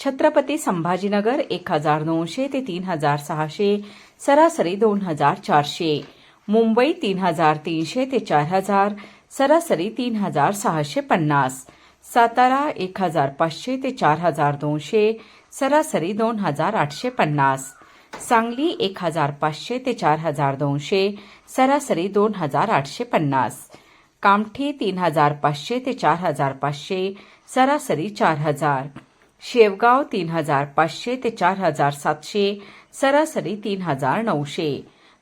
छत्रपती संभाजीनगर एक हजार दोनशे ते तीन हजार सहाशे सरासरी दोन हजार चारशे. मुंबई तीन हजार तीनशे ते चार हजार सरासरी तीन हजार सहाशे पन्नास. सातारा एक हजार पाचशे ते चार हजार दोनशे सरासरी दोन हजार आठशे पन्नास. सांगली एक हजार पाचशे ते चार हजार दोनशे सरासरी दोन हजार आठशे पन्नास. कामठी तीन हजार पाचशे ते चार हजार पाचशे सरासरी चार हजार. शेवगाव तीन हजार पाचशे ते चार हजार सातशे सरासरी तीन हजार नऊशे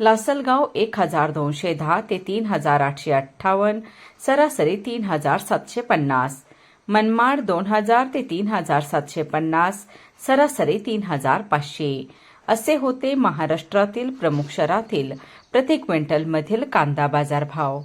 लासलगाव एक हजार दोनशे दहा ते तीन हजार आठशे अठ्ठावन्न सरासरी तीन हजार सातशे पन्नास. मनमाड दोन हजार ते तीन हजार सातशे पन्नास सरासरी तीन हजार पाचशे असे होते महाराष्ट्रातील प्रमुख शहरातील प्रति क्विंटलमधील कांदा बाजार भाव